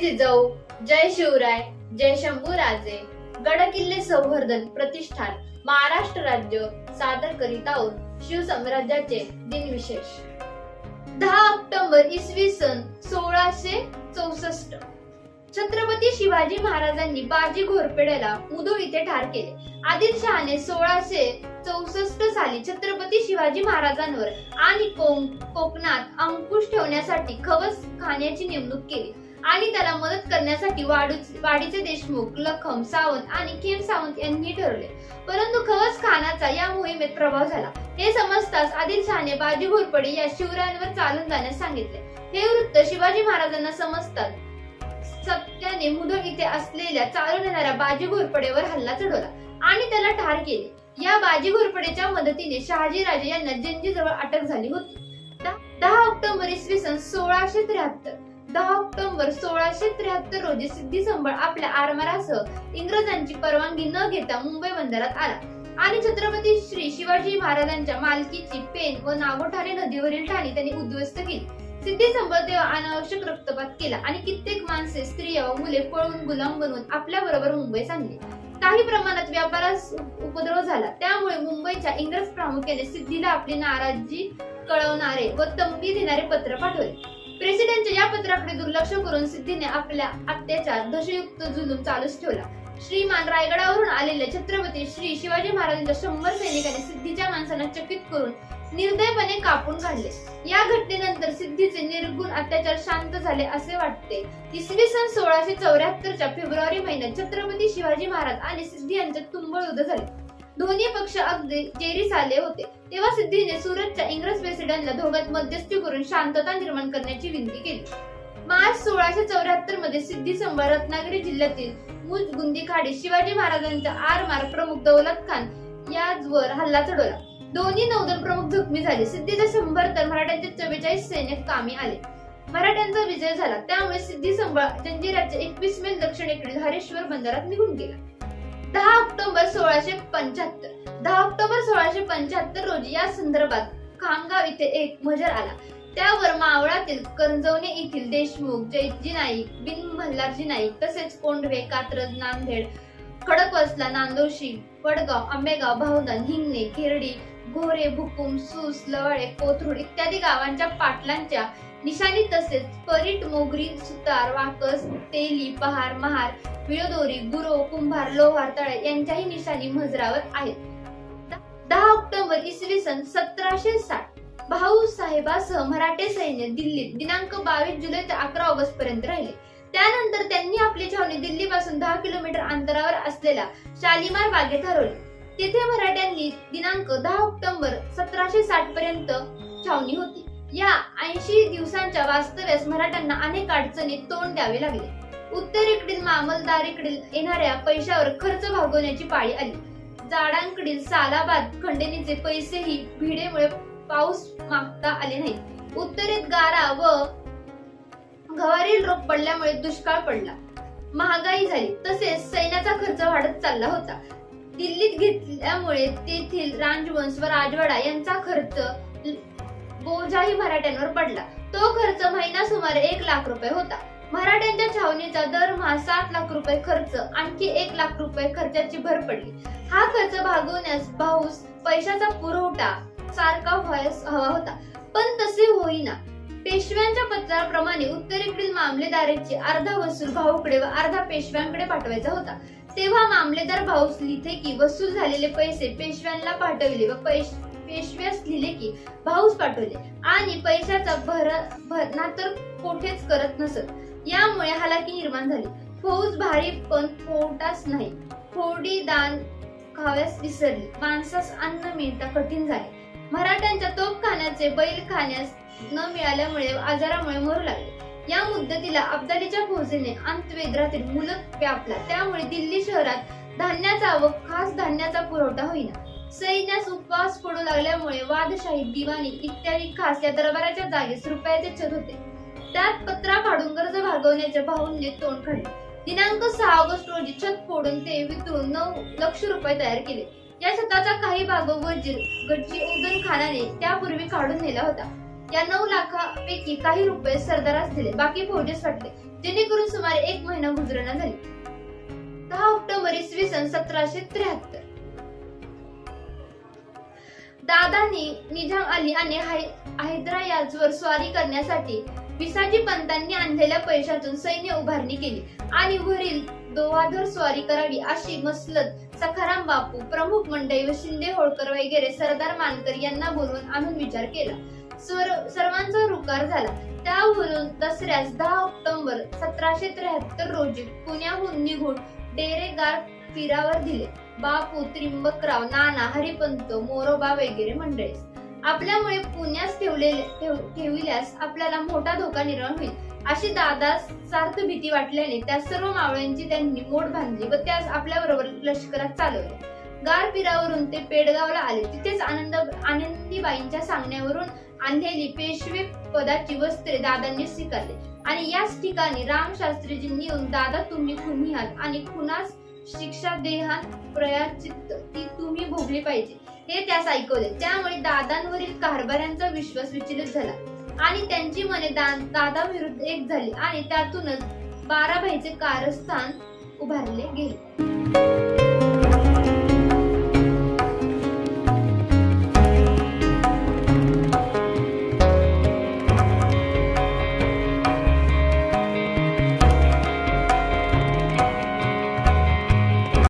जिजाऊ जय शिवराय जय शंभू राजे. गड किल्ले संवर्धन प्रतिष्ठान महाराष्ट्र राज्य सादर करीत आहोत शिवसाम्राज्याचे दिनविशेष. दहा ऑक्टोबर इसवी सन सोळाशे चौसष्ट. छत्रपती शिवाजी महाराजांनी बाजी घोरपेड्याला उदो इथे ठार केले. आदिलशहाने सोळाशे चौसष्ट साली छत्रपती शिवाजी महाराजांवर आणि कोकणात अंकुश ठेवण्यासाठी खवस खाण्याची नेमणूक केली. आणि त्याला मदत करण्यासाठी वाडूच- वाडीचे देशमुख लखम सावंत आणि खेम सावंत यांनी ठरवले. परंतु खवस खानाचा या मोहिमेत प्रभाव झाला. हे समजताच आदिलशहाने बाजी घोरपडे या शिवरायांवर चालून जाण्यास सांगितले. हे वृत्त शिवाजी महाराजांना समजतात सत्याने मुधोळ इथे असलेल्या चालून येणाऱ्या बाजी घोरपडेवर हल्ला चढवला आणि त्याला ठार केले. या बाजी घोरपडेच्या मदतीने शहाजी राजे यांना जंजीजवळ अटक झाली होती. दहा ऑक्टोबर इसवी सन सोळाशे त्र्याहत्तर. दहा ऑक्टोबर सोळाशे त्र्याहत्तर रोजी सिद्धी संबळ आपल्या आरमारासह इंग्रजांची परवानगी न घेता मुंबई बंदरात आला. आणि छत्रपती श्री शिवाजी महाराजांच्या मालकीची पेन व नागोठाणे नदीवरील ठाणी त्यांनी उद्ध्वस्त केली. सिद्धी संबळ तेव्हा अनावश्यक रक्तपात केला आणि कित्येक माणसे स्त्रिया व मुले पळून गुलाम बनवून आपल्या बरोबर मुंबईस आणली काही प्रमाणात व्यापारास उपद्रव झाला. त्यामुळे मुंबईच्या इंग्रज प्रामुख्याने सिद्धीला आपली नाराजी कळवणारे व तंबी देणारे पत्र पाठवले. प्रेसिडेंटच्या या पत्राकडे दुर्लक्ष करून सिद्धीने आपल्या अत्याचार दशयुक्त जुलूम चालूच ठेवला. श्रीमान रायगडावरून आलेल्या छत्रपती श्री शिवाजी महाराजांच्या शंभर सैनिकांनी सिद्धीच्या माणसांना चकित करून निर्दयपणे कापून काढले. या घटनेनंतर सिद्धीचे निर्गुण अत्याचार शांत झाले असे वाटते. इसवी सन सोळाशे चौऱ्याहत्तरच्या फेब्रुवारी महिन्यात छत्रपती शिवाजी महाराज आणि सिद्धी यांच्यात तुंबळ युद्ध झाले. दोन्ही पक्ष अगदी जेरीस आले होते. तेव्हा सिद्धीने सुरतच्या इंग्रज प्रेसिडेंटला धोक्यात मध्यस्थी करून शांतता निर्माण करण्याची विनंती केली. मार्च सोळाशे चौऱ्याहत्तरमध्ये सिद्धी संभा रत्नागिरी जिल्ह्यातील मुजगुंदी खाडी शिवाजी महाराजांचा आरमार प्रमुख दौलत खान याचवर हल्ला चढवला. दोन्ही नौदल प्रमुख जखमी झाले. सिद्धीचे शंभर तर मराठ्यांचे चव्वेचाळीस सैनिक कामी आले. मराठ्यांचा विजय झाला. त्यामुळे सिद्धी संभाळ जंजिराच्या एकवीस मे दक्षिणेकडील हरेश्वर बंदरात निघून गेला. दहा ऑक्टोबर सोळाशे पंच्याहत्तर. दहा ऑक्टोबर सोळाशे पंच्याहत्तर रोजी या संदर्भात खामगाव इथे एक मजर आला. त्यावर मावळातील कंजवणे येथील देशमुख जयजी नाईक बिन मल्हारजी नाईक तसेच कोंढवे कात्रज नांदेड खडकवसला नांदोशी वडगाव आंबेगाव भावदान हिंगणे खेरडी घोरे भुकुम सूस लवाळे कोथरूड इत्यादी गावांच्या पाटलांच्या निशाणी तसेच परीट मोगरी सुतार वाकस तेली पहार महार विळदोरी गुरो कुंभार लोहार तळे यांच्याही निशाणी मजरावर आहेत. दहा ऑक्टोबर इसवी सन सतराशे साठ भाऊ साहेबासह मराठे सैन्य दिल्लीत दिनांक बावीस जुलै ते अकरा ऑगस्ट पर्यंत राहिले. त्यानंतर त्यांनी आपली छावणी दिल्लीपासून दहा किलोमीटर अंतरावर असलेल्या शालिमार बागेत हरवली. तिथे मराठ्यांनी दिनांक दहा ऑक्टोबर सतराशे साठ पर्यंत छावणी होती. या ऐंशी दिवसांच्या वास्तव्यास मराठ्यांना अनेक अडचणी तोंड द्यावे लागले. उत्तरेकडील मामलदारीकडील येणाऱ्या पैशावर खर्च भागवण्याची पाळी आली. जाडांकडील सालाबाद खंडणीचे पैसेही भिडेमुळे पाऊस मागता आले नाही उत्तरेत गारा व गवारील रोग पडल्यामुळे दुष्काळ पडला. महागाई झाली तसेच सैन्याचा खर्च वाढत चालला होता. दिल्लीत घेतल्यामुळे तेथील राजवंश व राजवाडा यांचा खर्च बोजाही मराठ्यांवर पडला. तो खर्च महिना सुमारे एक लाख रुपये होता. मराठ्यांच्या छावणीचा दरमहा सात लाख रुपये खर्च आणखी एक लाख रुपये खर्चाची भर पडली. हा खर्च भागवण्यास भाऊस पैशाचा पुरवठा सारखा व्हायस हवा होता. पण तसे होईना. पेशव्यांच्या पत्राप्रमाणे उत्तरेकडील मामलेदाराची अर्धा वसूल भाऊकडे व अर्धा पेशव्यांकडे पाठवायचा होता. तेव्हा मामलेदार भाऊस लिहिते की वसूल झालेले पैसे पेशव्यांना पाठवले व पैसे पेशव्यास लिहिले की भाऊस पाठवले. आणि पैशाचा भर भरणा तर कोठेच करत नसत. यामुळे हालाकी निर्माण झाली. फौज भारी पण पोटास नाही. फोडी दान खाव्यास विसरली. माणसास अन्न मिळता कठीण झाले. मराठ्यांच्या तोपखान्याचे बैल खाण्यास न मिळाल्यामुळे आजारामुळे मरू लागले. या मुद्दतीला अब्दालीच्या फौजेने अंतवेद्रातील मुलत व्यापला. त्यामुळे दिल्ली शहरात धान्याचा व खास धान्याचा पुरवठा होईना. सैन्यास उपवास पडू लागल्यामुळे वादशाही दिवाणी इत्यादी खास या दरबाराच्या जागेस रुपयाचे छत होते. त्यात पत्रा काढून कर्ज भागवण्याच्या भाऊंनी तोंड काढले. दिनांक सहा ऑगस्ट रोजी छत फोडून ते वितळून नऊ लक्ष रुपये तयार केले. या छताचा काही भाग वजीर गज्जी उदन खानाने त्यापूर्वी काढून नेला होता. या नऊ लाखापैकी काही रुपये सरदारास दिले. बाकी फौजेस वाटले जेणेकरून सुमारे एक महिना गुजरणा झाली. दहा ऑक्टोबर इसवी सन सतराशे त्र्याहत्तर. दादानी निजाम अली आणि हैदरा याजवर स्वारी करण्यासाठी पिसाजी पंतांनी आणलेल्या पैशातून सैन्य उभारणी केली. आणि वरील दोवाधर स्वारी करावी अशी मसलत सखाराम बापू प्रमुख मंडई व शिंदे होळकर वगैरे सरदार मानकर यांना बोलवून आणून विचार केला. स्वर- सर्वांचा रुकार झाला. त्यावरून दसऱ्यास दहा ऑक्टोबर सतराशे त्र्याहत्तर रोजी पुण्याहून निघून डेरेगार फिरावर दिले. बापू त्रिंबकराव नाना हरिपंत मोरोबा वगैरे मंडळी आपल्यामुळे पुण्यास ठेवलेले ठेविल्यास आपल्याला मोठा धोका निर्माण होईल. अशी दादा सार्थ भीती वाटल्याने त्या सर्व मावळ्यांची त्यांनी मोड बांधली व त्यास आपल्याबरोबर लष्करात चालवले. गार पिरावरून ते पेडगावला आले. तिथेच आनंद आनंदीबाईंच्या सांगण्यावरून आणलेली पेशवे पदाची वस्त्रे दादांनी स्वीकारले. आणि याच ठिकाणी रामशास्त्रीजींनी येऊन दादा तुम्ही खुनी आहात? आणि खुनास शिक्षा देहात प्रयाचित ती तुम्ही भोगली पाहिजे. हे त्यास ऐकवले. त्यामुळे दादांवरील कारभाऱ्यांचा विश्वास विचलित झाला. आणि त्यांची मने दा- दादाविरुद्ध एक झाली आणि त्यातूनच बाराभाईचे कारस्थान उभारले गेले.